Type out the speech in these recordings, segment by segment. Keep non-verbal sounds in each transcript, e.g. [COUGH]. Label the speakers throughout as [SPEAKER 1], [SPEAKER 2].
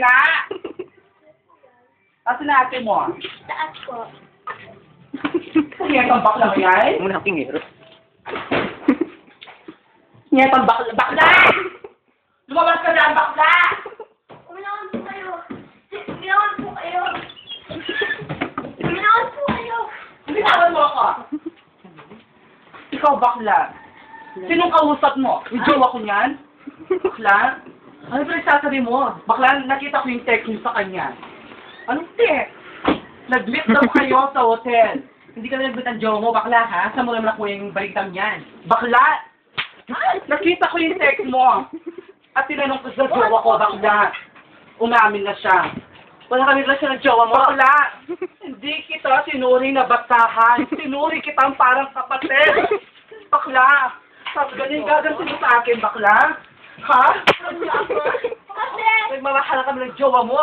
[SPEAKER 1] na! Kasi na ate mo.
[SPEAKER 2] Taas ko.
[SPEAKER 1] Nyetang bakla mo yan?
[SPEAKER 3] Muna pingiro.
[SPEAKER 1] Nyetang bakla. Bakla! Lumabas ka dyan, bakla!
[SPEAKER 2] Uminawan po kayo. Uminawan po kayo. Uminawan po kayo.
[SPEAKER 1] Bitawan mo ako. Ikaw, bakla. Sinong kausap mo? Yung jowa ko niyan? Bakla? Ano ba sasabi mo? Bakla, nakita ko yung text mo sa kanya. Anong text? Nag-meet daw kayo [LAUGHS] sa hotel. Hindi ka na nag-meet ang jowa mo, bakla ha? Saan mo naman nakuha yung balitang yan? Bakla! Nakita ko yung text mo. At tinanong ko sa jowa ko, bakla. Umamin na siya. Wala kami relasyon ng jowa mo. Bakla! Hindi kita sinuri na batahan. Sinuri kitang parang kapatid. Bakla! Sabi ganyan gaganti mo sa akin, bakla? Ha?
[SPEAKER 2] Ate!
[SPEAKER 1] Nagmamahal kami ng jowa mo.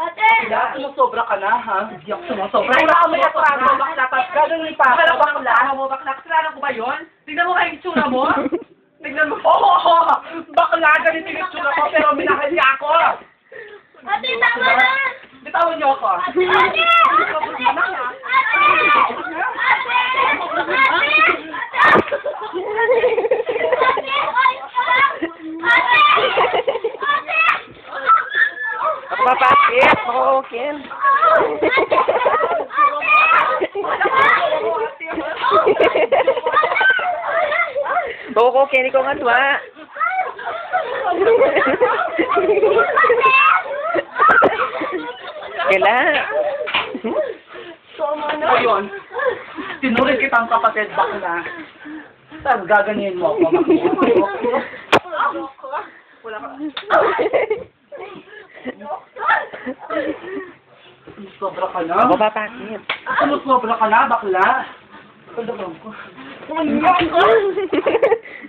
[SPEAKER 2] Ate!
[SPEAKER 1] Bakla, sumusobra ka na, ha? Hindi ako sumusobra. Wala ka may atraso, bakla. Tapos gagawin pa. Wala ba bakla? mo, bakla? Kasalanan ko ba yun? Tingnan mo kayo yung tsura mo. Tingnan mo. Oo, oh, bakla, ganito yung tsura ko, pero minahal niya ako.
[SPEAKER 2] Ate, tama na!
[SPEAKER 1] Bitawan niyo ako.
[SPEAKER 2] Ate! Ate!
[SPEAKER 3] Bawa ko okay ko nga tuwa. Kela.
[SPEAKER 1] Ayun. Tinurin kitang kapatid bakla. Tapos gaganyan mo ako. [LAUGHS] Wala ka. Sobra ka na.
[SPEAKER 3] Ako papakit.
[SPEAKER 1] Sumusobra ka na, bakla. Kalabang ko. Unyo ako!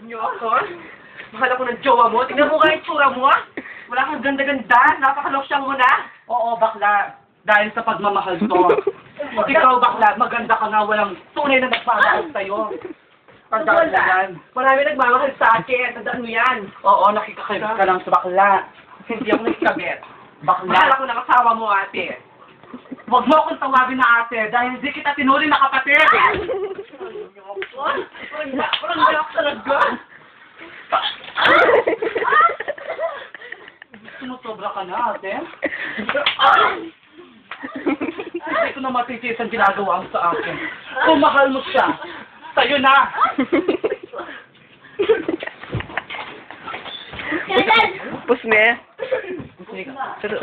[SPEAKER 1] Unyo ako? Mahal ako ng jowa mo. Tingnan mo nga yung tsura mo. ah. Wala kang ganda-ganda. Napakalosyang mo na. Oo, bakla. Dahil sa pagmamahal to. Ikaw, bakla, maganda ka na. Walang tunay na nagpapahal sa'yo. Tandaan mo yan.
[SPEAKER 4] Marami nagmamahal sa akin. Tandaan mo yan.
[SPEAKER 1] Oo, nakikakabit ka lang sa bakla. Hindi ako nakikabit.
[SPEAKER 4] Mahal
[SPEAKER 1] Bakla.
[SPEAKER 4] ako ng asawa mo, ate.
[SPEAKER 1] Huwag mo akong tawagin na ate dahil hindi kita tinuri na kapatid.
[SPEAKER 4] Parang ako talaga.
[SPEAKER 1] Sumusobra ka na, ate. Hindi ko na matitis ang ginagawa mo sa akin. Kung mahal mo siya, sa'yo na.
[SPEAKER 3] Pus me. Pero,